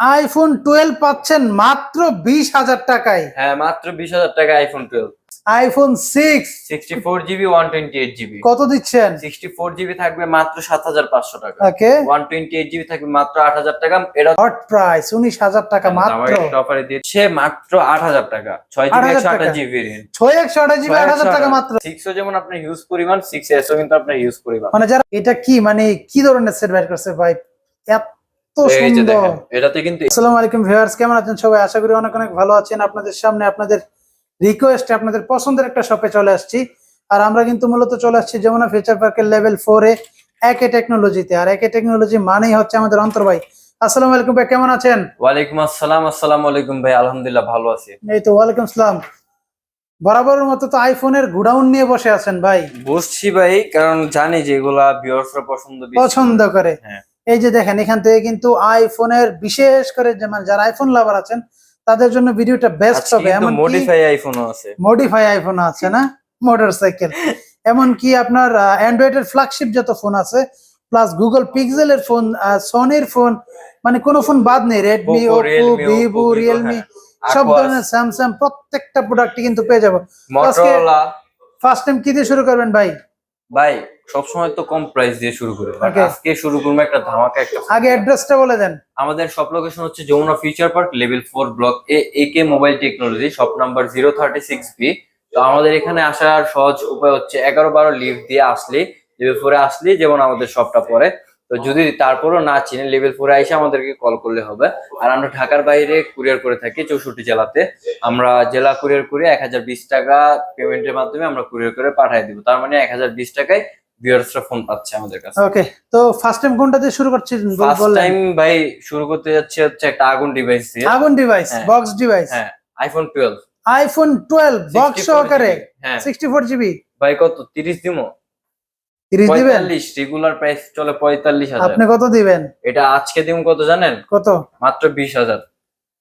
IPhone twelve পাচ্ছেন মাত্র বিশ হাজার টাকায়। হ্যাঁ মাত্র বিশ হাজার টাকা iPhone twelve iPhone six sixty four GB one twenty eight GB কত দিচ্ছেন? সিক্সটি ফোর জিবি থাকবে মাত্র সাত হাজার পাঁচশো টাকা। Okay. One twenty eight GB থাকবে মাত্র আট হাজার টাকা। এটা হট প্রাইস উনিশ হাজার টাকা মাত্র। অফারে দিচ্ছে মাত্র আট হাজার টাকা। ছয় 8,000 জিবি একশো আঠাশ জিবি ভেরিয়েন্ট ছয় একশো আঠাশ জিবি আট হাজার টাকা মাত্র। সিক্সও যেমন আপনার হিউজ পরিমাণ সিক্স এসও কিন্তু আপনার হিউজ পরিমাণ। মানে যারা এটা কি মানে কি ধরনের সেট বাইর করছে ভাই? এত এটাতে কিন্তু আসসালামু আলাইকুম ভিউয়ার্স কেমন আছেন সবাই? আশা করি অনেক অনেক ভালো আছেন। আপনাদের সামনে আপনাদের রিকোয়েস্টে আপনাদের পছন্দের একটা শপে চলে আসছি। আর আমরা কিন্তু মূলত চলে আসছি যমুনা ফিউচার পার্কের লেভেল ফোরে একে টেকনোলজিতে আর একে টেকনোলজি মানেই হচ্ছে আমাদের আসসালামু আলাইকুম ভাই কেমন আছেন? ওয়ালাইকুম আসসালাম আসসালামু আলাইকুম ভাই আলহামদুলিল্লাহ ভালো আছি। এই তো ওয়ালাইকুম আসসালাম। বরাবরের মতো তো আইফোনের গুডাউন নিয়ে বসে আছেন ভাই। বুঝছি ভাই কারণ জানি যে এগুলা ভিউয়ার্সরা পছন্দ পছন্দ করে। হ্যাঁ। এই যে দেখেন এখান থেকে কিন্তু আইফোনের বিশেষ করে যে মানে যারা আইফোন লাভার আছেন তাদের জন্য ভিডিওটা বেস্ট হবে। এমন মডিফাই আইফোনও আছে। মডিফাই আইফোন আছে না? মোটর সাইকেল এমনকি আপনার অ্যান্ড্রয়েডের ফ্ল্যাগশিপ যত ফোন আছে প্লাস গুগল পিক্সেলের ফোন সোনির ফোন মানে কোনো ফোন বাদ নেই। Redmi Oppo, Oppo Realme, Vivo Realme. সব ধরনের স্যামসাং প্রত্যেকটা প্রোডাক্টই কিন্তু পেয়ে যাব। ফার্স্ট টাইম কি দিয়ে শুরু করবেন ভাই? ভাই সবসময় তো কম প্রাইস দিয়ে শুরু করি। আজকে শুরু করব একটা ধামাকা একটা আগে অ্যাড্রেসটা বলে দেন। আমাদের সব লোকেশন হচ্ছে Jamuna future park level four block A K mobile technology shop number zero thirty six B তো আমাদের এখানে আসার সহজ উপায় হচ্ছে এগারো বারো লিফট দিয়ে আসলে লেভেল ফোরে আসলে যেমন আমাদের শপটা পড়ে তো যদি তারপরও না চিনে লেভেল ফোরে এসে আমাদেরকে কল করলে হবে। আর আমরা ঢাকার বাইরে কুরিয়ার করে থাকি চৌষট্টি জেলাতে। আমরা জেলা কুরিয়ার করে এক হাজার বিশ টাকা পেমেন্টের মাধ্যমে আমরা কুরিয়ার করে পাঠিয়ে দিব। তার মানে এক হাজার বিশ টাকায় ভিউয়ার্সরা ফোন পাচ্ছে আমাদের কাছে। ওকে তো ফার্স্ট টাইম কোনটা দিয়ে শুরু করছেন ফার্স্ট টাইম ভাই শুরু করতে যাচ্ছে হচ্ছে একটা আগুন ডিভাইস দিয়ে। আগুন ডিভাইস। বক্স ডিভাইস হ্যাঁ iPhone twelve iPhone twelve box সহকারে? হ্যাঁ। সিক্সটি ফোর জিবি ভাই কত? তিরিশ দিমো? তিরিশ দিবেন? পঁয়তাল্লিশ রেগুলার প্রাইস চলে পঁয়তাল্লিশ হাজার। আপনি কত দিবেন? এটা আজকে দিম কত জানেন? কত? মাত্র বিশ হাজার।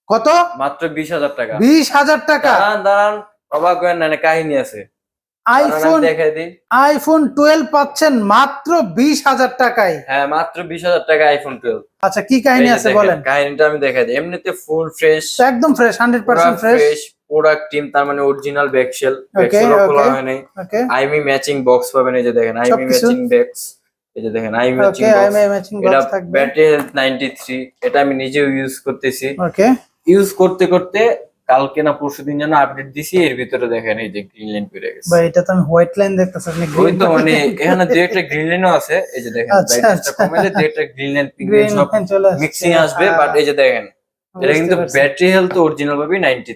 কত? মাত্র বিশ হাজার টাকা। বিশ হাজার টাকা। দাঁড়ান দাঁড়ান অবাক হবেন না না, কাহিনী আছে। আইফোন দেখাই দিই। আইফোন টুয়েলভ পাচ্ছেন মাত্র বিশ হাজার টাকায়। হ্যাঁ মাত্র বিশ হাজার টাকা আইফোন টুয়েলভ আচ্ছা কি কাহিনী আছে বলেন? কাহিনীটা আমি দেখাই দিই। এমনিতে ফুল ফ্রেশ একদম fresh hundred percent fresh fresh product team তার মানে অরিজিনাল ব্যাকশেল ব্যাকশেল খোলা. হয় নাই আইমি ম্যাচিং বক্স পাবেন এই যে দেখেন আইমি ম্যাচিং ব্যাগস এই যে দেখেন আইমি ম্যাচিং ওকে আই বক্স ম্যাচিং এটা বক্স থাকবে। ব্যাটারি হেলথ নাইনটি থ্রি এটা আমি নিজেও ইউজ করতেছি। ওকে ইউজ করতে করতে কালকে না পরশু দিন যেন আপডেট দিছি এর ভিতরে দেখেন এই যে গ্রিন লাইন পেরে গেছে। ভাই এটা তো আমি হোয়াইট লাইন দেখতেছি আপনি গ্রিন তো মানে এখানে দু একটা গ্রিন লাইনও আছে এই যে দেখেন আচ্ছা, ব্রাইটনেসটা আচ্ছা। কমাইলে দু একটা গ্রিন লাইন পিঙ্ক গ্রিন সব মিক্সিং আসবে হ্যাঁ, বাট এই যে দেখেন এটা কিন্তু ব্যাটারি হেলথ অরিজিনাল ভাবে ninety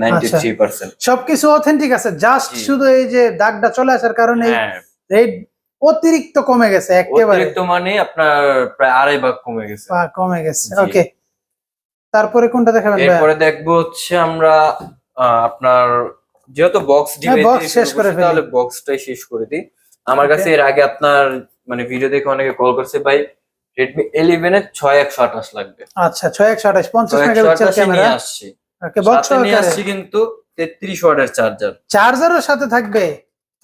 three ninety three percent সবকিছু অথেন্টিক আছে জাস্ট শুধু এই যে দাগটা চলে আসার কারণে হ্যাঁ। রেট অতিরিক্ত কমে গেছে একেবারে। অতিরিক্ত মানে আপনার প্রায় আড়াই ভাগ কমে গেছে। কমে গেছে ওকে তারপরে কোনটা দেখাবেন এরপরে দেখব হচ্ছে আমরা আপনার যেহেতু বক্স ডিভাইস box শেষ করে তাহলে বক্সটাই শেষ করে দিই। আমার কাছে এর আগে আপনার মানে ভিডিও দেখে অনেকে কল করছে ভাই রেডমি ইলেভেন এর ছয় একশো আঠাশ লাগবে। আচ্ছা ছয় একশো আঠাশ পঞ্চাশ মেগাপিক্সেল ক্যামেরা। আসছি। বক্স সাথে নিয়ে আসছি কিন্তু তেত্রিশ ওয়াটের চার্জার চার্জারও সাথে থাকবে?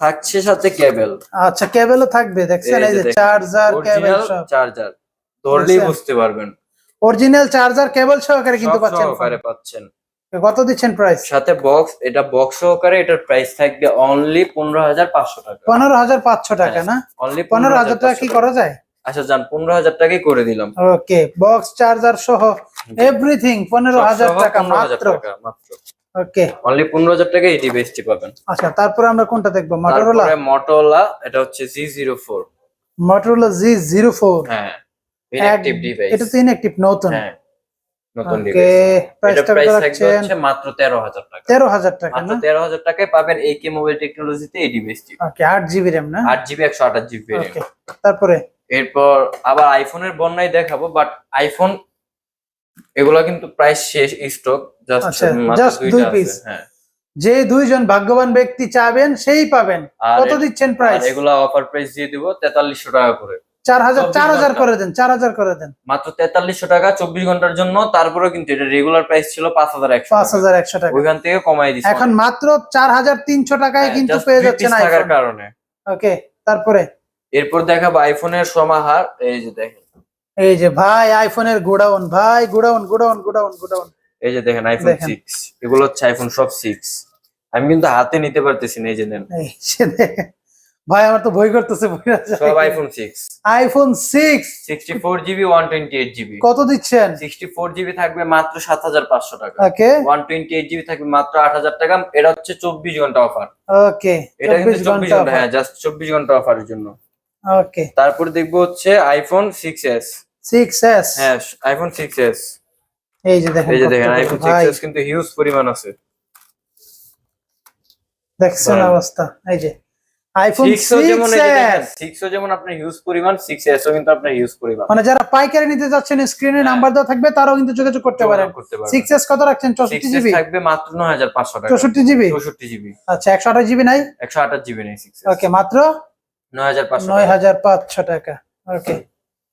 থাকছে সাথে কেবল আচ্ছা কেবলও থাকবে দেখছেন এই যে যে চার্জার কেবল সব। চার্জার ধরলেই বুঝতে পারবেন। অরিজিনাল চার্জার কেবল সহকারে কিন্তু পাচ্ছেন। সহকারে পাচ্ছেন। কত দিচ্ছেন প্রাইস সাথে বক্স এটা বক্স সহকারে এটার প্রাইস থাকবে অনলি পনেরো হাজার পাঁচশো টাকা। পনেরো হাজার পাঁচশো টাকা না? অনলি পনেরো হাজার টাকা কি করা যায়? আচ্ছা যান পনেরো হাজার টাকাই করে দিলাম। ওকে বক্স চার্জার সহ এভরিথিং পনেরো হাজার টাকা মাত্র। ওকে অনলি পনেরো হাজার টাকা এই ডিভাইসটি পাবেন। আচ্ছা তারপরে আমরা কোনটা দেখব? মটোরোলা মটোলা এটা হচ্ছে G zero four Motorola G zero four হ্যাঁ ইনঅ্যাক্টিভ ডিভাইস এটা তো ইনঅ্যাক্টিভ নতুন। হ্যাঁ নতুন ডিভাইস মাত্র তেরো হাজার টাকা। তেরো হাজার টাকা মাত্র তেরো হাজার টাকায় পাবেন এই কে মোবাইল টেকনোলজিতে এই ডিভাইসটি ওকে আট জিবি র্যাম না? আট জিবি একশো আঠাশ জিবি ওকে তারপরে? এরপর আবার আইফোনের বন্যায় দেখাবো বাট আইফোন এগুলা কিন্তু প্রাইস শেষ স্টক জাস্ট আচ্ছা, দুই হ্যাঁ। যে দুইজন ভাগ্যবান ব্যক্তি চাবেন সেই পাবেন। কত দিচ্ছেন প্রাইস এগুলা অফার প্রাইস দিয়ে দিব তেতাল্লিশশো টাকা করে। চার হাজার চার হাজার। করে দেন চার হাজার করে দেন। মাত্র তেতাল্লিশশো টাকা চব্বিশ ঘণ্টার জন্য তারপরেও কিন্তু এটা রেগুলার প্রাইস ছিল পাঁচ হাজার একশো পাঁচ হাজার একশো টাকা। ওইখান থেকে কমাই দিচ্ছে এখন মাত্র চার হাজার তিনশো টাকায় কিন্তু হ্যাঁ, just পেয়ে যাচ্ছেন কারণে। ওকে তারপরে? এরপর দেখাবো আইফোনের সমাহার। এই যে দেখেন। এই যে ভাই আইফোনের গোডাউন ভাই গোডাউন গোডাউন গোডাউন গোডাউন। এই যে দেখেন আইফোন। সিক্স এগুলো হচ্ছে আইফোন সব সিক্স আমি কিন্তু হাতে নিতে পারতেছি না এই যে নেন। ভাই আমার তো ভয় করতেছে সব iPhone six iPhone six sixty four GB one twenty eight GB কত দিচ্ছেন? সিক্সটি ফোর জিবি থাকবে মাত্র সাত হাজার পাঁচশো টাকা। Okay. One twenty eight GB থাকবে মাত্র আট হাজার টাকা। এটা হচ্ছে চব্বিশ ঘণ্টা অফার ওকে। এটা কিন্তু চব্বিশ ঘণ্টা ঘণ্টা হ্যাঁ জাস্ট চব্বিশ ঘণ্টা অফারের জন্য। ওকে তারপর দেখব হচ্ছে iPhone six S six S হ্যাঁ আইফোন সিক্স এস এই যে দেখেন এই যে দেখেন আইফোন সিক্স এস কিন্তু হিউজ পরিমাণ আছে। দেখছেন অবস্থা? এই যে আইফোন সিক্স যেমন সিক্স এস সিক্স যেমন আপনার হিউজ পরিমাণ সিক্স এস ও কিন্তু আপনার হিউজ পরিমাণ। মানে যারা পাইকারি নিতে যাচ্ছেন স্ক্রিনে হ্যাঁ। নাম্বার দেওয়া থাকবে তারাও কিন্তু যোগাযোগ করতে পারেন। করতে পারবেন। সিক্স এস কত রাখছেন? চৌষট্টি সিক্স জিবি থাকবে মাত্র নয় হাজার পাঁচশো টাকা। চৌষট্টি জিবি চৌষট্টি জিবি আচ্ছা একশো আঠাশ জিবি নাই? একশো আঠাশ জিবি নেই সিক্স ওকে মাত্র নয় হাজার পাঁচশো নয় হাজার পাঁচশো টাকা। ওকে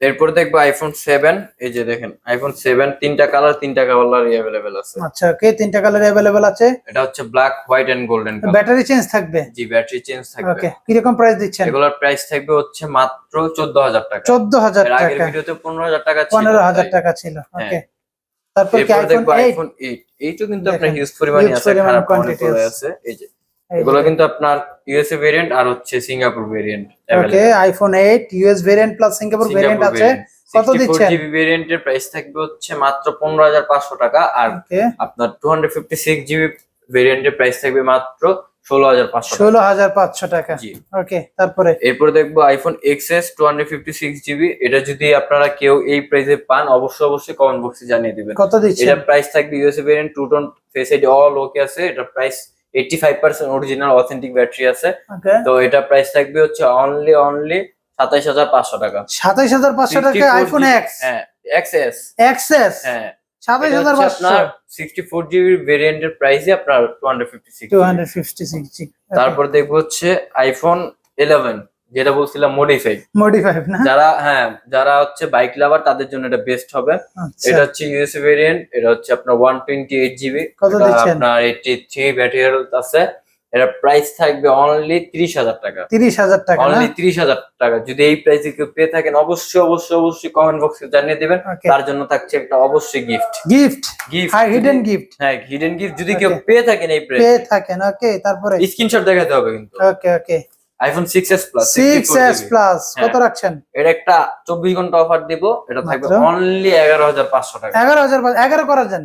এরপর দেখব আইফোন সেভেন এই যে দেখেন আইফোন সেভেন তিনটা কালার তিনটা কালার অ্যাভেলেবেল আছে। আচ্ছা ওকে তিনটা কালার অ্যাভেলেবেল আছে। এটা হচ্ছে black white and golden battery change থাকবে? জি ব্যাটারি চেঞ্জ থাকবে। ওকে কীরকম প্রাইস দিচ্ছেন? এগুলোর প্রাইস থাকবে হচ্ছে মাত্র চোদ্দ হাজার টাকা। চোদ্দ হাজার আগের টাকা। ভিডিওতে পনেরো হাজার টাকা ছিল। পনেরো হাজার তাই। টাকা ছিল হ্যাঁ। ওকে তারপর কি আইফোন দেখব এইট এইটও কিন্তু আপনার হিউজ পরিমাণে আছে খারাপ আছে। আছে। এই যে এগুলো কিন্তু আপনার ইউএসএ ভেরিয়েন্ট আর হচ্ছে Singapore variant okay iPhone eight US variant plus Singapore variant আছে। কত দিচ্ছেন? জিবি ভেরিয়েন্টের প্রাইস থাকবে হচ্ছে মাত্র পনেরো হাজার পাঁচশো টাকা আর আপনার two hundred fifty six GB ভেরিয়েন্টের প্রাইস থাকবে মাত্র ষোলো হাজার পাঁচশো টাকা। ষোলো হাজার পাঁচশো টাকা। জি। ওকে তারপরে? এরপর দেখব iPhone XS two hundred fifty six GB এটা যদি আপনারা কেউ এই প্রাইসে পান অবশ্যই অবশ্যই কমেন্ট বক্সে জানিয়ে দিবেন। কত দিচ্ছেন? এটার প্রাইস থাকবে USA variant two tone face ID all okay আছে। এটা price eighty five percent original authentic battery আছে তো এটা প্রাইস থাকবে হচ্ছে অনলি অনলি সাতাইশ হাজার পাঁচশো টাকা। সাতাইশ হাজার পাঁচশো টাকা আইফোন এক্স হ্যাঁ এক্সএস এক্সএস হ্যাঁ। সাতাইশ হাজার পাঁচশো? সিক্সটি ফোর জিবি ভেরিয়েন্টের প্রাইসে আপনার two hundred fifty six two hundred fifty six তারপর দেখব হচ্ছে আইফোন ইলেভেন যেটা বলছিলাম মডিফাই মোডি ফাইভ না? যারা হ্যাঁ যারা হচ্ছে বাইক লাভার তাদের জন্য এটা বেস্ট হবে। আচ্ছা। এটা হচ্ছে ইউএসএ ভেরিয়েন্ট এটা হচ্ছে আপনার ওয়ান টোয়েন্টি এইট জিবি কত আপনার এইটটি থ্রি ব্যাটারি আছে। এটা প্রাইস থাকবে অনলি ত্রিশ হাজার টাকা। তিরিশ হাজার টাকা অনলি ত্রিশ হাজার টাকা। যদি এই প্রাইসে কেউ পেয়ে থাকেন অবশ্যই অবশ্যই অবশ্যই কমেন্ট বক্সে জানিয়ে দিবেন। তার জন্য থাকছে একটা অবশ্যই gift gift gift hi hidden gift হ্যাঁ হিডেন গিফট যদি কেউ পেয়ে থাকেন এই পেয়ে প্রাইসে থাকেন ওকে তারপরে? স্ক্রিনশট দেখাতে হবে কিন্তু। Okay okay iPhone six plus six S plus কত হ্যাঁ। রাখছেন? এটা একটা চব্বিশ ঘণ্টা অফার দিব এটা থাকবে অনলি এগারো হাজার পাঁচশো টাকা। এগারো হাজার এগারো করা যান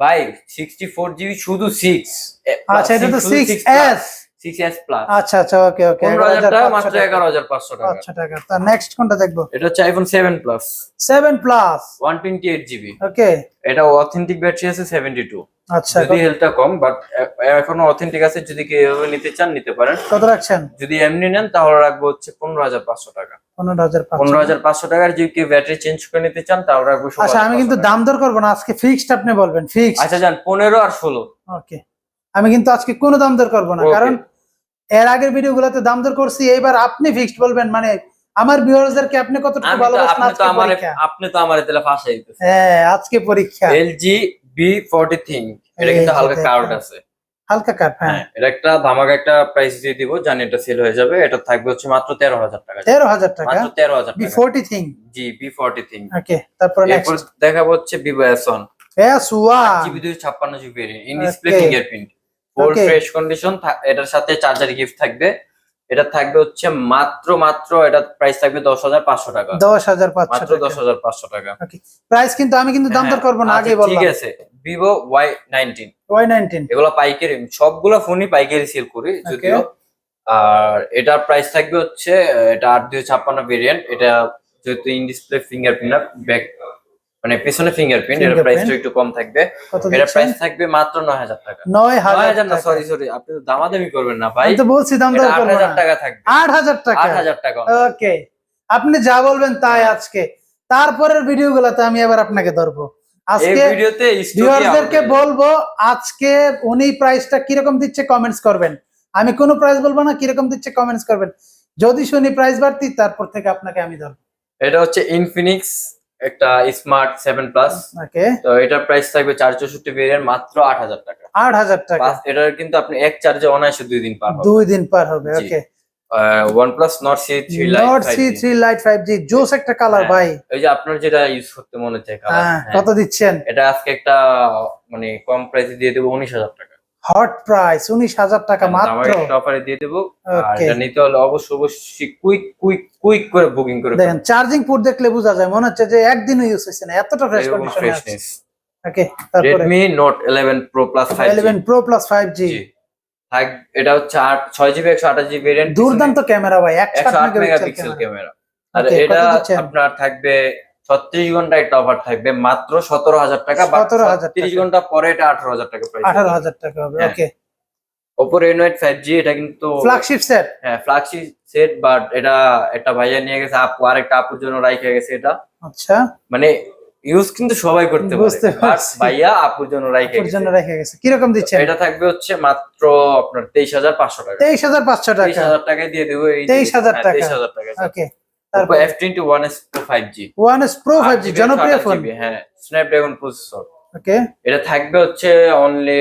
ভাই সিক্সটি ফোর জিবি শুধু সিক্স আচ্ছা এটা তো সিক্স প্লাস আচ্ছা আচ্ছা ওকে ওকে টাকা মাত্র আচ্ছা নেক্সট কোনটা দেখব? এটা হচ্ছে iPhone seven plus GB okay. এটা অথেন্টিক ব্যাটারি আছে সেভেন্টি টু আচ্ছা যদি কম বাট এখনও অথেন্টিক আছে যদি কেউ নিতে চান নিতে পারেন। কত রাখছেন? যদি এমনি নেন তাহলে রাখব হচ্ছে পনেরো হাজার পাঁচশো টাকা। পনেরো হাজার পনেরো হাজার পাঁচশো টাকার যদি কেউ ব্যাটারি চেঞ্জ করে নিতে চান তাহলে রাখব আচ্ছা আমি কিন্তু দাম দর করব না আজকে ফিক্সড আপনি বলবেন ফিক্সড আচ্ছা যান পনেরো আর ষোলো। ওকে। আমি কিন্তু আজকে কোনো দাম দর করব না কারণ এর আগের ভিডিও গুলোতে দাম দর করছি এইবার আপনি ফিক্সড বলবেন মানে আমার ভিউয়ার্সদেরকে আপনি কতটুকু ভালোবাসেন আপনি তো আজকে আমার পরীক্ষা? আপনি তো আমার তাহলে ফাঁসাই দিতেছেন। হ্যাঁ আজকে পরীক্ষা। এলজি বি ফোরটি থিং এটা কিন্তু হালকা কার্ড আছে। হালকা কাপ হ্যাঁ। হ্যাঁ এটা একটা ধামাকা একটা প্রাইস দিয়ে দিব জানি এটা সেল হয়ে যাবে এটা থাকবে হচ্ছে মাত্র তেরো হাজার টাকা। তেরো হাজার টাকা? মাত্র তেরো হাজার বি টাকা ফোরটি থিং? জি বি ফোরটি থিং। ওকে তারপরে নেক্সট দেখাবো হচ্ছে S one S one GB দুই ছাপ্পান্ন GB in display. Fingerprint full fresh condition এটার সাথে চার্জার গিফট থাকবে। এটা থাকবে হচ্ছে মাত্র মাত্র এটা প্রাইস থাকবে দশ হাজার পাঁচশো টাকা। দশ হাজার মাত্র দশ হাজার পাঁচশো টাকা। প্রাইস কিন্তু আমি কিন্তু দাম দর হ্যাঁ, করব না আগে আগেই ঠিক আছে। Vivo Y nineteen Y nineteen এগুলো পাইকারি সবগুলো ফোনই পাইকারি সেল করি যদিও। আর এটার প্রাইস থাকবে হচ্ছে এটা আট দুই ছাপ্পান্ন ভেরিয়েন্ট এটা যেহেতু ইন ডিসপ্লে ফিঙ্গারপ্রিন্ট ব্যাক মানে পেছনে ফিঙ্গারপ্রিন্ট এর। প্রাইসটা একটু কম থাকবে। দিচ্ছেন? প্রাইস থাকবে মাত্র নয় হাজার টাকা। নয় নয় হাজার হাজার না সরি সরি আপনি তো দামাদামি করবেন না ভাই। আমি তো বলছি দাম হাজার না। টাকা থাকবে। আট হাজার টাকা। আট হাজার টাকা। ওকে আপনি যা বলবেন তাই আজকে। তারপরের ভিডিও গুলাতে আমি এবার আপনাকে ধরবো। এই আজকে ভিডিওতে ভিউয়ারদেরকে বলব আজকে উনি প্রাইসটা কীরকম দিচ্ছে কমেন্টস করবেন। আমি কোনো প্রাইস বলব না কীরকম দিচ্ছে কমেন্টস করবেন। যদি শুনি প্রাইস বাড়তি তারপর থেকে আপনাকে আমি ধরবো। এটা হচ্ছে ইনফিনিক্স একটা স্মার্ট সেভেন প্লাস। ওকে। তো এটার প্রাইস থাকবে চার চৌষট্টি ভেরিয়েন্ট মাত্র আট হাজার টাকা। আট হাজার টাকা। এটার কিন্তু আপনি এক চার্জে অনায়াসে দুই দিন পার হবে। দুই দিন পার হবে। Okay. C three not C three lite five G জোস একটা কালার হ্যাঁ। ভাই। ওই যে আপনার যেটা ইউজ করতে মনে হচ্ছে হ্যাঁ হ্যাঁ। কত দিচ্ছেন? এটা আজকে একটা মানে কম প্রাইসে দিয়ে দেবো উনিশ হাজার টাকা। হট প্রাইস উনিশ হাজার টাকা মাত্র। একটা অফারে দিয়ে দেবো। আর এটা নিতে হলে অবশ্যই অবশ্যই কুইক কুইক কুইক করে বুকিং করে দেখেন চার্জিং পোর্ট দেখলে বোঝা যায় মনে হচ্ছে যে একদিনও ইউজ হয়েছে না এতটা ফ্রেশ কন্ডিশনে আছে। ওকে তারপরে Redmi note eleven pro plus five 11 pro plus 5G থাক এটা হচ্ছে আট ছয় জিবি একশো আঠাশ জিবি ভেরিয়েন্ট দুর্দান্ত ক্যামেরা ভাই একশো 160 মেগাপিক্সেল ক্যামেরা আর এটা? আপনার থাকবে ছত্রিশ ঘণ্টা একটা অফার থাকবে। মাত্র সতেরো হাজার টাকা 17,000 তিরিশ ঘণ্টা পরে এটা আঠারো হাজার টাকা প্রাইস 18000 টাকা হবে হ্যাঁ। Okay Oppo Reno eight five G এটা কিন্তু ফ্ল্যাগশিপ সেট হ্যাঁ ফ্ল্যাগশিপ সেট বাট এটা একটা ভাইয়া নিয়ে গেছে আপু আরেকটা আপুর জন্য রাইখে গেছে এটা। আচ্ছা। মানে ইউজ কিন্তু সবাই করতে পারে ভাইয়া আপুর জন্য রাইখে ওর জন্য গেছে রেখে গেছে। কীরকম দিচ্ছেন? এটা থাকবে হচ্ছে মাত্র আপনার তেইশ হাজার পাঁচশো টাকা। 23500 তেইশ টাকা। হাজার টাকায় দিয়ে দেবো এই 23,000 টাকা। তেইশ হাজার টাকা ওকে ওপো তারপর F twenty one S five G one S pro 5G জনপ্রিয় ফোন হ্যাঁ স্ন্যাপড্রাগন প্রসেসর ওকে এটা থাকবে হচ্ছে অনলি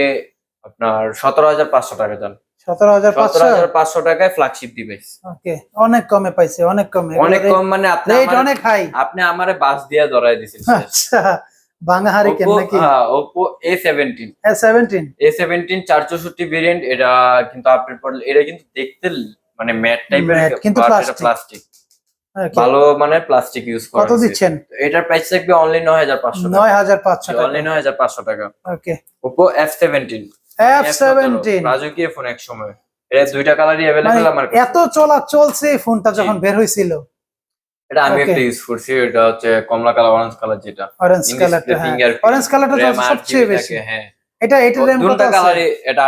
আপনার সতেরো হাজার পাঁচশো টাকা যান 17500 সতেরো হাজার পাঁচশো টাকায় ফ্ল্যাগশিপ ডিভাইস ওকে অনেক কমে পাইছে অনেক কমে। অনেক কম মানে আপনি রেট অনেক হাই আপনি আমারে বাস দিয়ে ধরাই দিছেন আচ্ছা বাংলা হারিকেন নাকি? Oppo A seventeen A17 A seventeen চার চৌষট্টি ভেরিয়েন্ট এটা কিন্তু আপডেট এটা কিন্তু দেখতে মানে ম্যাট টাইপের কিন্তু প্লাস্টিক ভালো মানে প্লাস্টিক ইউজ করা কত দিচ্ছেন? এটার প্রাইস থাকবে অনলি নয় হাজার পাঁচশো টাকা। 9500 টাকা। অনলি নয় হাজার পাঁচশো টাকা। Okay Oppo F seventeen F17 রাজকীয় ফোন এক সময়। এটা দুইটা কালারই অ্যাভেলেবেল আমার মানে এত চলা চলছে ফোনটা যখন বের হয়েছিল। এটা আমি. একটা ইউজ করছি এটা হচ্ছে কমলা কালার অরেঞ্জ কালার যেটা। অরেঞ্জ কালারটা display হ্যাঁ। অরেঞ্জ কালারটা সবচেয়ে বেশি। হ্যাঁ। এটা এটা র্যাম কত দুটা আছে? কালারই এটা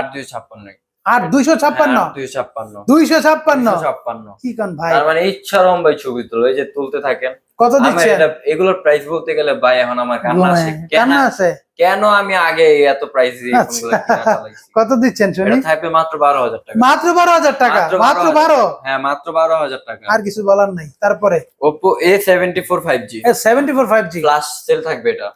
আট দুইশো ছাপ্পান্ন? দুইশো ছাপ্পান্ন। দুইশো ছাপ্পান্ন? ছাপ্পান্ন। কি কান ভাই? তার মানে ইচ্ছা রম ভাই ছবি তুলো এই যে তুলতে থাকেন। কত দিচ্ছেন? এগুলোর প্রাইস বলতে গেলে ভাই এখন আমার কান্না ঘুমায়। কেন কান্না আছে? কেন আমি আগে এত প্রাইস দিয়ে আচ্ছা। কত দিচ্ছেন শুনি? এটা থাকবে মাত্র বারো হাজার টাকা। মাত্র বারো হাজার টাকা? মাত্র মাত্র 12,000 বারো? হ্যাঁ মাত্র বারো হাজার টাকা। আর কিছু বলার নাই। তারপরে? G seventy four five G plus sell থাকবে এটা?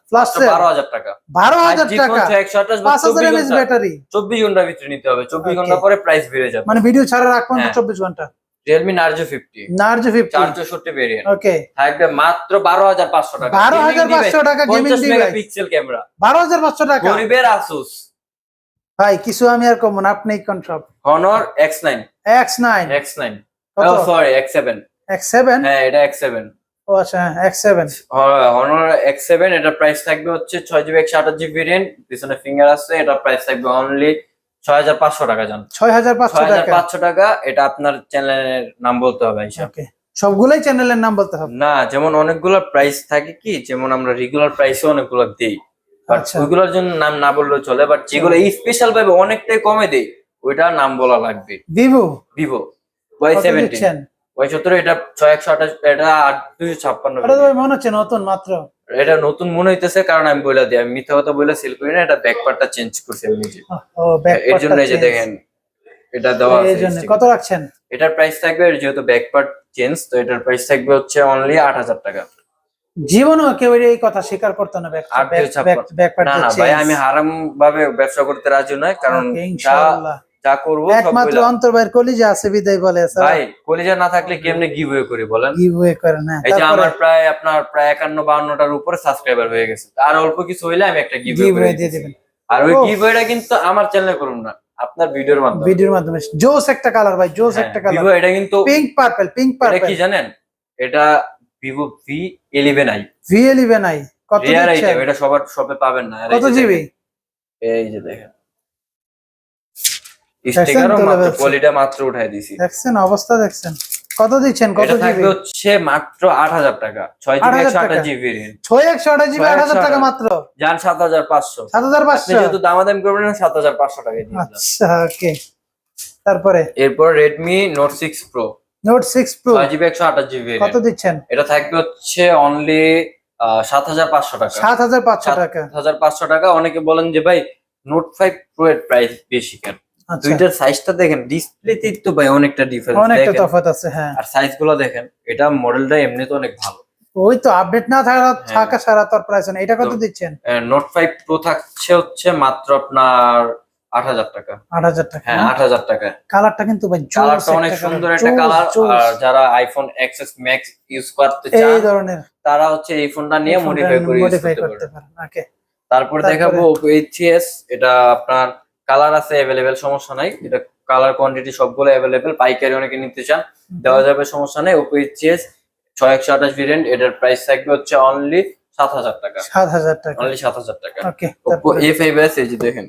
বারো হাজার টাকা। বারো হাজার টাকা? একশো আঠাশ পাঁচ হাজার এমএস ব্যাটারি। চব্বিশ ঘণ্টার ভিতরে নিতে হবে। চব্বিশ Okay. ঘণ্টা পরে প্রাইস বেড়ে যাবে। মানে ভিডিও ছাড়া রাখবেন হ্যাঁ। চব্বিশ ঘণ্টা। Realme Narzo fifty Narzo fifty চার চৌষট্টি ভেরিয়েন্ট ওকে থাকবে মাত্র বারো হাজার পাঁচশো টাকা। বারো হাজার পাঁচশো টাকা গেমিং মেগাপিক্সেল ক্যামেরা বারো হাজার পাঁচশো টাকা। গরিবের আসুস ভাই কিছু আমি আর কমন আপনি কোন সব Honor X nine X nine X nine sorry X seven X seven হ্যাঁ এটা এক্স সেভেন ও আচ্ছা X seven Honor X seven এটার প্রাইস থাকবে হচ্ছে ছয় জিবি একশো আঠাশ জিবি ভেরিয়েন্ট পিছনে ফিঙ্গার আছে এটার প্রাইস থাকবে অনলি ছয় হাজার পাঁচশো টাকা জান। ছয় হাজার পাঁচশো টাকা এটা আপনার চ্যানেলের নাম বলতে হবে ওকে। সবগুলোই চ্যানেলের নাম বলতে হবে? না যেমন অনেকগুলো প্রাইস থাকে কি যেমন আমরা রেগুলার প্রাইসে অনেকগুলো দেই। বাট আচ্ছা। ওইগুলোর জন্য নাম না বললেও চলে বাট যেগুলো স্পেশাল ভাবে অনেকটাই কমে দেই ওইটা নাম বলা লাগবে। Vivo Vivo Y seventeen Y সতেরো এটা ছয় একশো আঠাশ এটা আট দুইশো ছাপ্পান্ন। মনে হচ্ছে নতুন মাত্র। এটা নতুন মনে হইতেছে কারণ আমি বলে দিই আমি মিথ্যা কথা বলে সেল করি না এটা ব্যাক পার্টটা চেঞ্জ করছি আমি নিজে। এর জন্য এই যে দেখেন এটা দেওয়া আছে জন্য কত রাখছেন? এটার প্রাইস থাকবে যেহেতু ব্যাক পার্ট চেঞ্জ তো এটার প্রাইস থাকবে হচ্ছে অনলি আট হাজার টাকা। জীবনেও কেউ এই কথা স্বীকার করতো না ব্যাক না না ভাই আমি হারাম ভাবে ব্যবসা করতে রাজি নয় কারণ ইনশাআল্লাহ। যা করব একমাত্র সবগুলা অন্তর ভাইয়ের কলিজা আছে বিদায় বলে ভাই কলিজা না থাকলে কেমনে গিভ করি বলেন? গিভওয়ে করে না এই যে আমার প্রায় আপনার প্রায় একান্ন বাউন্নটার উপরে সাবস্ক্রাইবার হয়ে গেছে। আর অল্প কিছু হইলে আমি একটা গিভ গিভওয়ে দিয়ে দিবেন। আর ওই। গিভওয়েটা কিন্তু আমার চ্যানেলে করুন না আপনার ভিডিওর মাধ্যমে। ভিডিওর মাধ্যমে। জোস একটা কালার ভাই জোস একটা কালার ভিভো এটা কিন্তু পিঙ্ক পার্পল পিঙ্ক এটা কি জানেন? এটা Vivo V eleven I V eleven I কত রেয়ার দিচ্ছেন? আইটেম এটা সবার শপে পাবেন না। কত জিবি এই যে দেখেন। স্টিকারও মাত্র ফেলছে। মাত্র উঠাই দিছি। দেখছেন অবস্থা দেখছেন। কত দিচ্ছেন? কত জিবি থাকবে হচ্ছে মাত্র আট হাজার টাকা। ছয় জিবি 8,000 একশো আঠাশ টাকা। জিবি জিবি মাত্র। যান আপনি যেহেতু দামাদামি করবেন না টাকা দিয়ে আচ্ছা ওকে তারপরে? এরপর Redmi note six pro note six pro GB একশো আঠাশ জিবি কত দিচ্ছেন? এটা থাকবে হচ্ছে অনলি সাত হাজার পাঁচশো টাকা। সাত হাজার পাঁচশো সাত টাকা। হাজার পাঁচশো টাকা। অনেকে বলেন যে ভাই নোট ফাইভ প্রো এর প্রাইস বেশি কেন? দুইটার সাইজটা দেখেন ডিসপ্লেতেই তো ভাই অনেকটা ডিফারেন্স অনেকটা তফাৎ আছে হ্যাঁ। আর সাইজগুলো দেখেন এটা মডেলটা এমনিতে অনেক ভালো। ওই তো আপডেট না থাকা হ্যাঁ। থাকা সারা তোর প্রাইস না এটা কত দিচ্ছেন? নোট ফাইভ প্রো থাকছে হচ্ছে মাত্র আপনার আট হাজার টাকা। আট হাজার টাকা হ্যাঁ আট হাজার টাকা। কালারটা কিন্তু ভাই কালারটা অনেক সুন্দর একটা কালার আর যারা আইফোন এক্সএস ম্যাক্স ইউজ করতে চান এই ধরনের। তারা হচ্ছে এই ফোনটা নিয়ে মডিফাই করে ইউজ করতে পারেন ওকে তারপর? দেখাবো Oppo H3s এটা আপনার কালার আছে অ্যাভেলেবেল সমস্যা নাই। এটা কালার কোয়ান্টিটি সবগুলো অ্যাভেলেবেল পাইকারি অনেকে নিতে চান। দেওয়া যাবে সমস্যা নেই। Oppo H3s ছয় একশো আঠাশ ভেরিয়েন্ট এটার প্রাইস থাকবে হচ্ছে অনলি সাত হাজার টাকা। সাত হাজার টাকা। অনলি সাত হাজার টাকা। ওপো ওকে Oppo A5s এই যে দেখেন।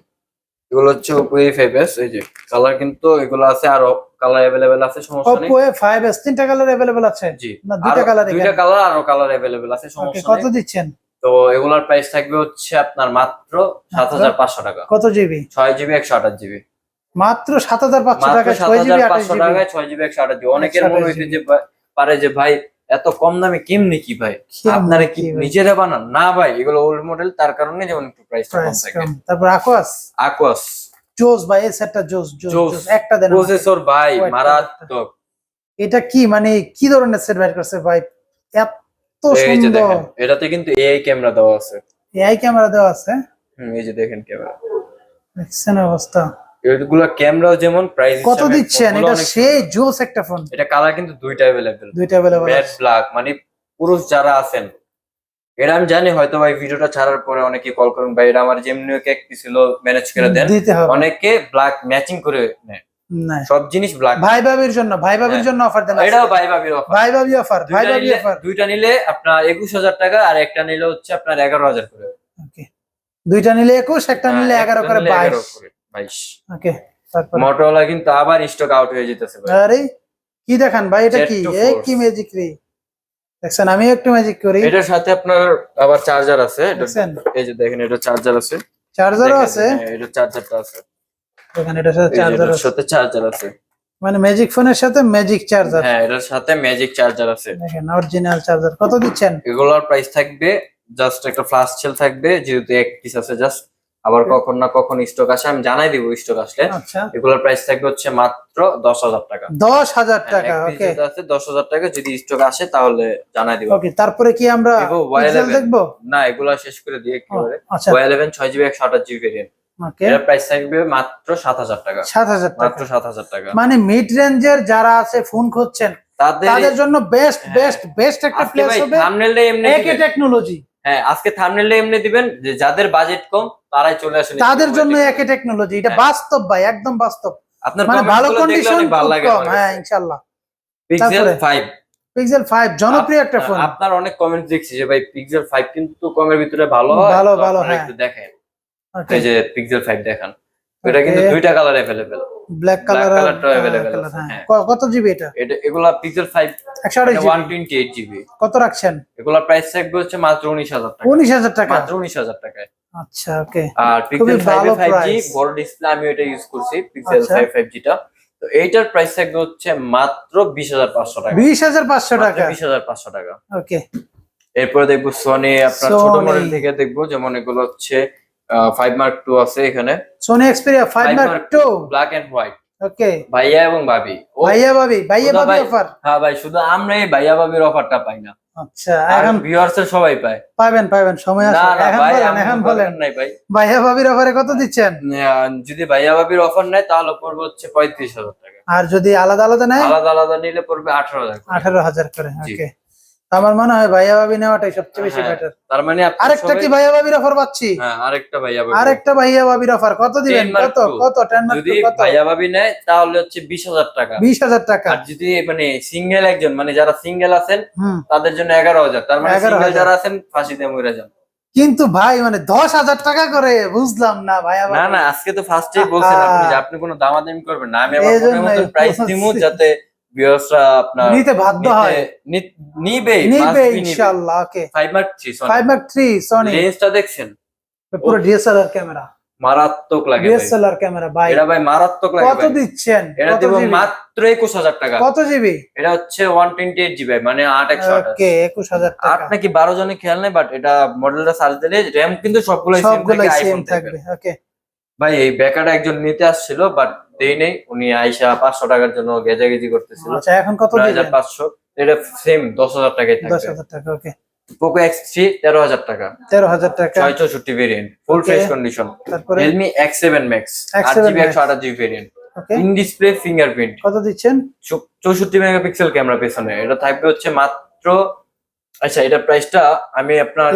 এগুলো হচ্ছে Oppo A5s এই যে। কালার কিন্তু এগুলো আছে আরও কালার অ্যাভেলেবেল আছে সমস্যা নেই। ওপো এ ফাইভ এস তিনটা কালার অ্যাভেলেবেল আছে? জি। না দুইটা কালার দুইটা কালার আরও কালার অ্যাভেলেবেল আছে সমস্যা কত দিচ্ছেন? তো এগুলার প্রাইস থাকবে হচ্ছে আপনার মাত্র সাত হাজার পাঁচশো টাকা। কত জিবি ছয় জিবি একশো আঠাশ জিবি মাত্র সাত হাজার পাঁচশো টাকা ছয় জিবি পাঁচশো টাকায় ছয় জিবি একশো আঠাশ জিবি অনেকের মনে হইতে যে পারে যে ভাই এত কম দামে কেমনি কি ভাই? আপনারা কি নিজেরা বানান? না ভাই এগুলো ওল্ড মডেল তার কারণে যেমন একটু প্রাইস কম থাকে। তারপর আকোয়াস আকোয়াস জোস ভাই এই সেটটা জোস জোস একটা দেন। প্রসেসর ভাই মারাত্মক। এটা কি মানে কি ধরনের সেট বাইর করছে ভাই? এত এই যে দেখেন এটাতে কিন্তু এআই ক্যামেরা দেওয়া আছে। এআই ক্যামেরা দেওয়া আছে? হুম, এই যে দেখেন ক্যামেরা দেখছেন অবস্থা। এগুলো ক্যামেরাও যেমন প্রাইস কত দিচ্ছেন? এটা সেই জোস একটা ফোন এটা কালার কিন্তু দুইটা অ্যাভেলেবেল দুইটা অ্যাভেলেবল ম্যাট ব্ল্যাক মানে পুরুষ যারা আছেন এটা আমি জানি হয়তো ভাই ভিডিওটা ছাড়ার পরে অনেকে কল করুন ভাই এটা আমার যেমনি পিস ছিল ম্যানেজ করে দেন অনেকে ব্ল্যাক ম্যাচিং করে নেয়। সব জিনিস ব্ল্যাক ভাই ভাবির জন্য ভাই ভাবির হ্যাঁ। জন্য অফার দেন এটাও ভাই ভাবির অফার ভাই ভাবি অফার ভাই ভাবি অফার দুইটা নিলে আপনার একুশ হাজার টাকা আর একটা নিলে হচ্ছে আপনার এগারো হাজার করে। ওকে। দুইটা নিলে একুশ একটা নিলে হ্যাঁ, করে নিলে বাইশ। 11 করে, বাইশ। ওকে তারপর? মোটরওয়ালা কিন্তু আবার স্টক আউট হয়ে যেতেছে ভাই। আরে কি দেখান ভাই এটা কি? এই কি ম্যাজিক রে? দেখছেন আমি একটু ম্যাজিক করি। এটার সাথে আপনার আবার চার্জার আছে। এই যে দেখেন এটা চার্জার আছে। চার্জারও আছে। হ্যাঁ, এটা চার্জারটা আছে। দেখেন এটার সাথে চার্জার আছে। সাথে চার্জার আছে। মানে ম্যাজিক ফোনের সাথে ম্যাজিক চার্জার হ্যাঁ এটার সাথে ম্যাজিক চার্জার আছে। দেখেন অরিজিনাল চার্জার কত দিচ্ছেন? এগুলোর প্রাইস থাকবে জাস্ট একটা ফ্লাশ সেল থাকবে যেহেতু এক পিস আছে জাস্ট আবার কখন না কখন স্টক আসে আমি জানাই দিব স্টক আসলে। আচ্ছা। এগুলোর প্রাইস থাকবে হচ্ছে মাত্র দশ হাজার টাকা। দশ হাজার হ্যাঁ, টাকা ওকে আছে দশ হাজার টাকা যদি স্টক আসে তাহলে জানাই দিব। ওকে তারপরে কি আমরা Vivo পিক্সেল Y11 দেখব? না এগুলো শেষ করে দিয়ে একেবারে। আচ্ছা। ওয়াই ইলেভেন ছয় জিবি একশো আঠাশ জিবি ভেরিয়েন্ট এর প্রাইস থাকবে মাত্র সাত হাজার টাকা। সাত হাজার টাকা। মাত্র সাত হাজার টাকা। মানে মিড রেঞ্জের যারা আছে ফোন খুঁজছেন তাদের জন্য বেস্ট। বেস্ট বেস্ট একটা প্লেস হবে এমনি একে টেকনোলজি হ্যাঁ আজকে এমনি দিবেন যে যাদের বাজেট কম তারাই চলে আসেন তাদের জন্য। একে টেকনোলজি এটা হ্যাঁ। বাস্তব ভাই একদম বাস্তব। আপনার মানে ভালো কন্ডিশন ভালো লাগে হ্যাঁ। ইনশাআল্লাহ পিক্সেল তারপরে? 5 পিক্সেল 5 জনপ্রিয় একটা ফোন আপনার অনেক কমেন্ট দেখছি যে ভাই পিক্সেল 5 কিন্তু কমের ভিতরে ভালো হয় ভালো, ভালো, হ্যাঁ। একটু দেখেন। এই যে পিক্সেল 5 দেখান এটা কিন্তু Okay. দুইটা কালার अवेलेबल ব্ল্যাক কালার কালারটাও available আছে, হ্যাঁ। কত জিবি এটা এটা এগুলা পিক্সেল 5 একশো আঠাশ জিবি 128 জিবি কত রাখছেন এগুলা প্রাইস থাকবে হচ্ছে মাত্র 19000 টাকা উনিশ হাজার টাকা মাত্র 19000 টাকায় আচ্ছা ওকে আর পিক্সেল 5 ভালো এ 5G price। বড় ডিসপ্লে আমি এটা ইউজ করছি পিক্সেল আচ্ছা। 5 5G টা তো এইটার প্রাইস থাকবে হচ্ছে মাত্র 20500 টাকা বিশ হাজার পাঁচশো টাকা 20500 টাকা ওকে এরপরে দেখবো সনি আপনার ছোট Sony। মডেল থেকে দেখবো যেমন এগুলো হচ্ছে ফাইভ মার্ক টু আছে এখানে। Sony Xperia five mark two black and white okay ভাইয়া এবং ভাবি। ভাইয়া ভাবি। ভাইয়া ভাবি অফার হ্যাঁ ভাই শুধু আমরা এই ভাইয়া ভাবির অফারটা পাই না। আচ্ছা এখন ভিউয়ার্স সবাই পায়। পাবেন পাবেন সময় আছে। এখন ভাই বলেন এখন বলেন। নাই ভাই। ভাইয়া ভাবির অফারে কত দিচ্ছেন? যদি ভাইয়া ভাবির অফার নেয় তাহলে পড়বে হচ্ছে পঁয়ত্রিশ হাজার টাকা। আর যদি আলাদা আলাদা নেয়? আলাদা আলাদা নিলে পড়বে আঠারো হাজার করে। আঠারো হাজার করে ওকে আমার মনে হয় ভাইয়া ভাবি নেওয়াটাই সবচেয়ে বেশি হ্যাঁ, বেটার তার মানে আরেকটা কি ভাইয়া ভাবির অফার পাচ্ছি? হ্যাঁ আরেকটা ভাইয়া ভাবি আরেকটা ভাইয়া ভাবির অফার কত দিবেন? কত? কত? টেন মার্ক যদি ভাইয়া ভাবি নেয় তাহলে হচ্ছে বিশ হাজার টাকা। বিশ হাজার টাকা। আর যদি মানে সিঙ্গেল একজন মানে যারা সিঙ্গেল আছেন তাদের জন্য এগারো হাজার। তার মানে সিঙ্গেল যারা আছেন ফাঁসিতে মরে যান। কিন্তু ভাই মানে দশ হাজার টাকা করে বুঝলাম না ভাইয়া না ভাবি। না আজকে তো ফার্স্টেই বলছেন আপনি যে আপনি কোনো দামাদামি করবেন না। আমি আমার প্রাইস দিমু যাতে ভিউয়ার্সরা আপনার নিতে বাধ্য হয়। নিবে নিবে ইনশাআল্লাহ okay. Five mark three five mark three Sony লেন্সটা দেখছেন? পুরো ডিএসএলআর ক্যামেরা মারাত্মক লাগে ডিএসএলআর ক্যামেরা ভাই। এটা ভাই মারাত্মক লাগে কত দিচ্ছেন? এটা দেবো মাত্র একুশ হাজার টাকা। কত জিবি? এটা হচ্ছে ওয়ান টোয়েন্টি এইট জিবি মানে আট একশো আঠাশ। ওকে একুশ হাজার আট নাকি বারো জনে খেয়াল নেই বাট এটা মডেলটা সার্চ দিলে র্যাম কিন্তু সবগুলো সবগুলাই সেম থাকবে ওকে। ভাই এই বেকারটা একজন নিতে আসছিল বাট দেই নেই। উনি আইসা পাঁচশো টাকার জন্য গেজাগেজি করতেছিল। আচ্ছা এখন কত হাজার পাঁচশো। এটা সেম দশ হাজার টাকাই দশ হাজার টাকা ওকে পোকো এক্স থ্রি তেরো হাজার টাকা। তেরো হাজার টাকা। ছয় চৌষট্টি ভেরিয়েন্ট ফুল. ফ্রেশ কন্ডিশন তারপরে? রিয়েলমি এক্স সেভেন ম্যাক্স আট X7 জিবি। একশো আঠাশ GB variant in display fingerprint কত দিচ্ছেন? চৌষট্টি মেগাপিক্সেল ক্যামেরা পেছনে। এটা থাকবে হচ্ছে মাত্র আচ্ছা এটা প্রাইসটা আমি আপনার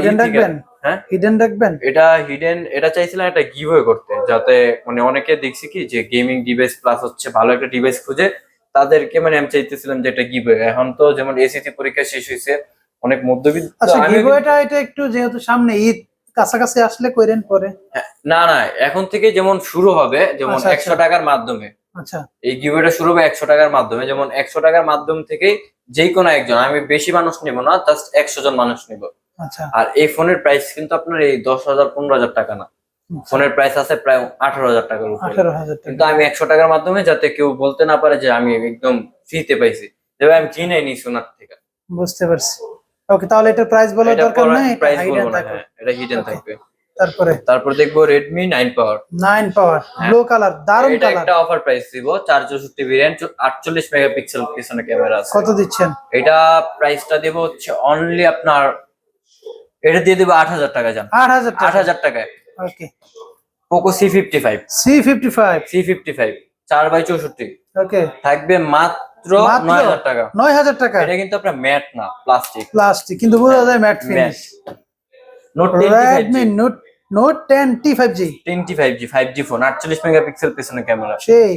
হ্যাঁ? হিডেন রাখবেন? এটা হিডেন এটা চাইছিলাম একটা গিভওয়ে করতে যাতে মানে অনেকে দেখছি কি যে গেমিং ডিভাইস প্লাস হচ্ছে ভালো একটা ডিভাইস খুঁজে তাদেরকে মানে আমি চাইতেছিলাম যে এটা গিভওয়ে এখন তো যেমন এসিসি পরীক্ষা শেষ হয়েছে অনেক মধ্যবিত্ত আচ্ছা গিভওয়েটা এটা একটু যেহেতু সামনে ঈদ কাছাকাছি আসলে কইরেন পরে। না না এখন থেকে যেমন শুরু হবে যেমন আচ্ছা, আচ্ছা। একশো টাকার মাধ্যমে। আচ্ছা। এই গিভওয়েটা শুরু হবে একশো টাকার মাধ্যমে যেমন একশো টাকার মাধ্যম থেকে যে কোনো একজন আমি বেশি মানুষ নিব না জাস্ট একশো জন মানুষ নিব। আচ্ছা আর এই ফোনের প্রাইস কিন্তু আপনার এই দশ হাজার পনেরো হাজার টাকা না। ফোনের প্রাইস আছে প্রায় আঠারো হাজার টাকার উপরে। কিন্তু আমি একশো টাকার মাধ্যমে যাতে কেউ বলতে না পারে যে আমি একদম ফ্রিতে পাইছি। যেভাবে আমি কিনে নি সোনার থেকে। বুঝতে পারছি। ওকে তাহলে এটার প্রাইস বলার এটা দরকার নাই প্রাইস বলব না হ্যাঁ, এটা হিডেন থাকবে। তারপরে? তারপর দেখব Redmi nine power nine power. Blue colour দারুণ এটা একটা অফার প্রাইস দিব চার চৌষট্টি ভেরিয়েন্ট আটচল্লিশ মেগাপিক্সেল পিছনে ক্যামেরা আছে। কত দিচ্ছেন? এটা প্রাইসটা দেব হচ্ছে অনলি আপনার এটা দিয়ে দেবো আট হাজার টাকা যান আট হাজার আট টাকা হাজার টাকায়। Okay. Poco C fifty five C fifty five C fifty five চার বাই চৌষট্টি। ওকে। থাকবে মাত্র? নয় হাজার টাকা। নয় হাজার টাকা। এটা কিন্তু আপনার ম্যাট না প্লাস্টিক প্লাস্টিক কিন্তু বোঝা যায় matte finish note Redmi note note ten T five G twenty five G five G phone আটচল্লিশ মেগাপিক্সেল পিছনে ক্যামেরা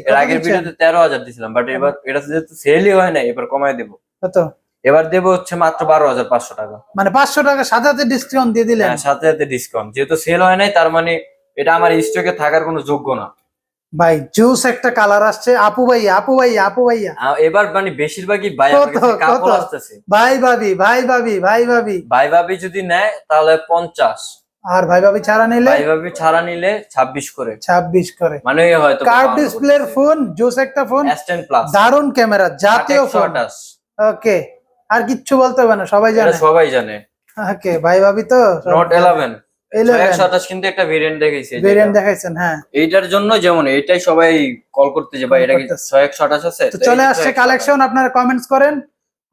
এর আগের ভিডিওতে তেরো হাজার দিছিলাম বাট এবার এটা যেহেতু সেলই হয় না এবার কমায় দেবো। কত? এবার দেবো হচ্ছে মাত্র বারো হাজার পাঁচশো টাকা। মানে পাঁচশো টাকা সাথে সাথে ডিসকাউন্ট দিয়ে দিলেন? হ্যাঁ, সাথে সাথে ডিসকাউন্ট যেহেতু সেল হয় নাই তার মানে এটা আমার স্টকে থাকার কোনো যোগ্য না। ভাই জুস একটা কালার আসছে। আপু ভাইয়া আপু ভাইয়া আপু ভাইয়া। আ- এবার মানে বেশিরভাগই ভাই কাপড়? আসতেছে। ভাই ভাবি ভাই ভাবি ভাই ভাবি। ভাই ভাবি যদি নেয় তাহলে পঞ্চাশ। আর ভাই ভাবি ছাড়া নিলে? ভাই ভাবি ছাড়া নিলে ছাব্বিশ করে। ছাব্বিশ করে। মানে হয়তো কার্ভ ডিসপ্লের ফোন জুস একটা ফোন S10 প্লাস দারুণ ক্যামেরা জাতীয় ফোন ওকে আর কিচ্ছু বলতে হবে না সবাই জানে। সবাই জানে। ওকে ভাই ভাবি তো? নট ইলেভেন ইলেভেন একশো আঠাশ কিন্তু একটা ভেরিয়েন্ট এই ভেরিয়েন্ট দেখাইছেন হ্যাঁ। এইটার জন্য যেমন এইটাই সবাই কল করতে যে ভাই এটা কি করতেছে। ছয় একশো আঠাশ আছে? তো চলে আসছে কালেকশন আপনারা কমেন্টস করেন।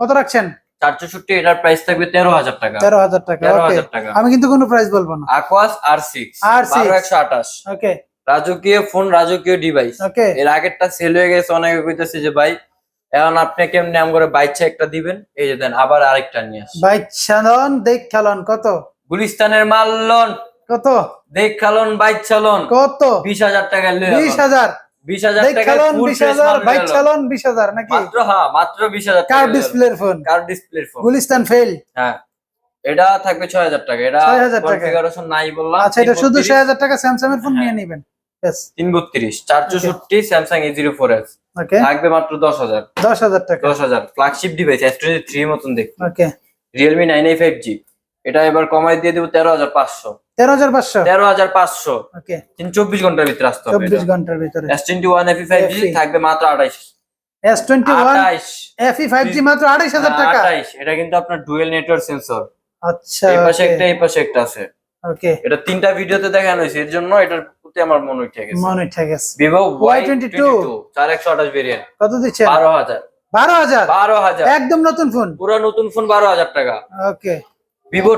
কত রাখছেন? চারশো ষাটটি এটার প্রাইস থাকবে তেরো হাজার টাকা। তেরো হাজার টাকা তেরো ওকে হাজার টাকা। আমি কিন্তু কোনো প্রাইস বলব না। আকোয়াস আর সিক্স R6 বারো একশো আঠাশ। ওকে রাজকীয় ফোন রাজকীয় ডিভাইস ওকে এর আগেরটা সেল হয়ে গেছে অনেকে কইতেছে যে ভাই এখন আপনি কেমনে আম করে বাইচ্ছা একটা দিবেন? এই যে দেন আবার আরেকটা নিয়ে আস ভাই ছাদন দেখ খেলন কত? গুলিস্তানের মাল্লন কত? দেখ খালন বাইক চালন কত? বিশ হাজার টাকা বিশ হাজার। বিশ হাজার টাকা বিশ হাজার বাইক চালন বিশ হাজার নাকি? মাত্র হ্যাঁ মাত্র বিশ হাজার কার ডিসপ্লের ফোন কার ডিসপ্লে ফোন গুলিস্তান ফেল হ্যাঁ। এটা থাকবে ছয় হাজার টাকা। এটা 6,000 টাকা। কনফিগারেশন নাই বললাম। আচ্ছা এটা শুধু ছয় হাজার টাকা স্যামসাং এর ফোন। নিয়ে নিবেন। তিন বত্রিশ চার চৌষট্টি Samsung A zero four S okay থাকবে মাত্র দশ হাজার। দশ হাজার টাকা। দশ হাজার। Flagship device S twenty three মতন দেখতে ওকে এই ফাইভ জি এটা এবার কমাই দিয়ে দেবো তেরো হাজার পাঁচশো। তেরো হাজার পাঁচশো। তেরো হাজার পাঁচশো। ওকে তিন চব্বিশ ঘণ্টার ভিতরে আসতে হবে চব্বিশ ঘণ্টার ভিতরে। S twenty one F E five G থাকবে মাত্র আঠাইশ। এস টোয়েন্টি ওয়ান আঠাইশ। এফি ফাইভ জি মাত্র আড়াইশ হাজার টাকা। আঠাইশ। এটা কিন্তু আপনার ডুয়েল নেটওয়ার্ক সেন্সর আচ্ছা এই পাশে একটা এই পাশে একটা আছে। ওকে এটা তিনটা ভিডিওতে দেখানো হয়েছে। এর জন্য এটার আমার মনে উঠে গেছে। মনে Vivo Y Y22 twenty two চার একশো আঠাশ ভেরিয়েন্ট কত বারো হাজার। বারো হাজার? একদম নতুন ফোন পুরো নতুন ফোন বারো হাজার টাকা। ওকে ভিভো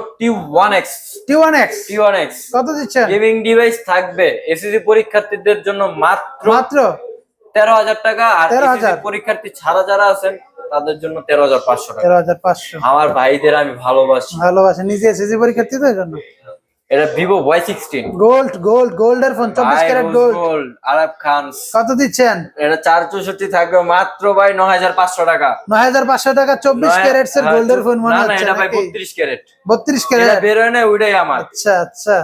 কত দিচ্ছেন? গেমিং ডিভাইস থাকবে। এসএসসি পরীক্ষার্থীদের জন্য মাত্র মাত্র? তেরো হাজার টাকা। আর 13,000 SSC পরীক্ষার্থী ছাড়া যারা আছেন তাদের জন্য তেরো হাজার পাঁচশো টাকা। তেরো হাজার পাঁচশো। আমার ভাইদের আমি ভালোবাসি। ভালোবাসে। নিজে এসএসসি পরীক্ষার্থীদের জন্য? এটা Vivo Y sixteen gold gold গোল্ডের ফোন চব্বিশ ক্যারেট গোল্ড গোল্ড আরব খান কত দিচ্ছেন? এটা চার চৌষট্টি থাকবে মাত্র ভাই ন হাজার পাঁচশো টাকা। নয় হাজার পাঁচশো টাকা চব্বিশ নয়- ক্যারেটস এর হ্যাঁ, গোল্ডের ফোন মনে হচ্ছে এটা ভাই বত্রিশ ক্যারেট বত্রিশ ক্যারেট বেরোয় না ওইটাই আমার। আচ্ছা আচ্ছা।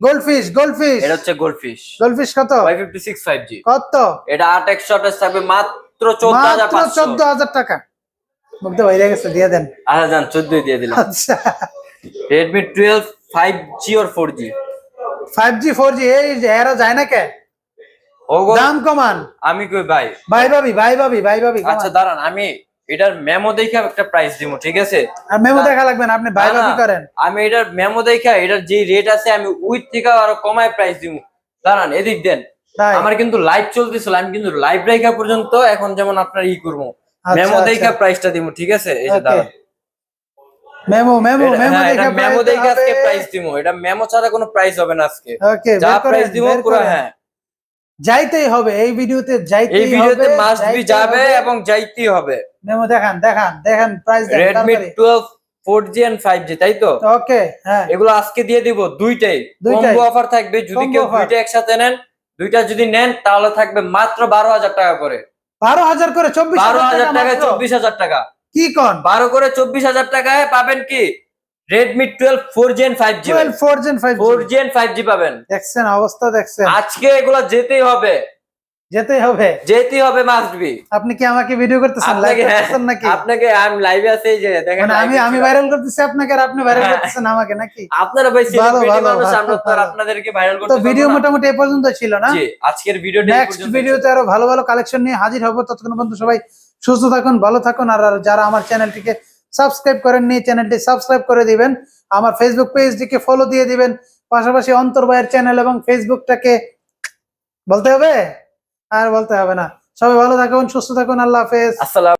গোল্ড ফিশ গোল্ড ফিশ এটা হচ্ছে গোল্ড ফিশ গোল্ড ফিশ কত? Y fifty six five G কত? এটা আট একশো আঠাশ থাকবে মাত্র চোদ্দ হাজার চোদ্দ হাজার টাকা। মুগ্ধ বাইরে গেছে দিয়ে দেন। আচ্ছা যান চোদ্দই দিয়ে দিলাম। আচ্ছা। রেডমি টুয়েলভ ফাইভ জি ওর four G five G four G এই এরা যায় না কে? দাম কমান। আমি কই ভাই? ভাই ভাবি ভাই ভাবি ভাই ভাবি আচ্ছা দাঁড়ান আমি এটার মেমো দেখে একটা প্রাইস দিব ঠিক আছে? আর মেমো দেখা লাগবে না আপনি ভাই ভাবি করেন। আমি এটার মেমো দেখে এটার যে রেট আছে আমি উইথ থেকে আরও কমায় প্রাইস দিব দাঁড়ান এদিক দেন। আমার কিন্তু লাইভ চলতেছিল আমি কিন্তু লাইভ রেখা পর্যন্ত এখন যেমন আপনার ই করব। মেমো। দেখে প্রাইসটা দিব ঠিক আছে? এই যে দাঁড়ান। মেমো মেমো মেমো দেখে মেমো দেখে আজকে প্রাইস দিব এটা মেমো ছাড়া কোনো প্রাইস হবে না আজকে। ওকে যা প্রাইস দিব পুরো হ্যাঁ। যাইতেই হবে এই ভিডিওতে এই ভিডিওতে মাস্ট বি যাবে এবং যাইতেই হবে। মেমো দেখান দেখান দেখেন প্রাইস দেখেন Redmi twelve four G and five G তাই তো? ওকে হ্যাঁ। এগুলো আজকে দিয়ে দিব দুইটাই। কম্বো অফার থাকবে যদি কেউ দুইটা একসাথে নেন দুইটা যদি নেন তাহলে থাকবে মাত্র বারো হাজার টাকা করে। বারো হাজার করে চব্বিশ বারো হাজার টাকায় চব্বিশ হাজার টাকা। কি কন? বারো করে চব্বিশ হাজার টাকায় পাবেন কি? Redmi twelve four G and five G four gen five four G five G পাবেন। দেখছেন অবস্থা দেখছেন। আজকে এগুলো যেতেই হবে। যেতেই হবে। যেতেই হবে মাস্ট বি আপনি কি আমাকে ভিডিও করতেছেন? লাইভ হ্যাঁ, করতেছেন নাকি? আপনাকে আমি লাইভে আছি এই যে দেখেন মানে আমি আমি ভাইরাল করতেছি আপনাকে আর আপনি ভাইরাল হ্যাঁ। করতেছেন আমাকে নাকি? আপনারা ভাই ভালো, সেলিব্রিটি মানুষ আমরা তো আপনাদেরকে ভাইরাল তো ভিডিও মোটামুটি এ পর্যন্ত ছিল না? জি আজকের ভিডিওটা এই নেক্সট ভিডিওতে আরও ভালো ভালো কালেকশন নিয়ে হাজির হব। ততক্ষণ পর্যন্ত সবাই সুস্থ থাকুন, ভালো থাকুন, আর যারা আমার চ্যানেলটিকে সাবস্ক্রাইব করেননি, চ্যানেলটি সাবস্ক্রাইব করে দিবেন। আমার ফেসবুক পেজটিকে ফলো দিয়ে দিবেন। পাশাপাশি অন্তর ভাইয়ের চ্যানেল এবং ফেসবুকটাকে বলতে হবে? আর বলতে হবে না। সবাই ভালো থাকুন, সুস্থ থাকুন, আল্লাহ হাফেজ। আসসালাম।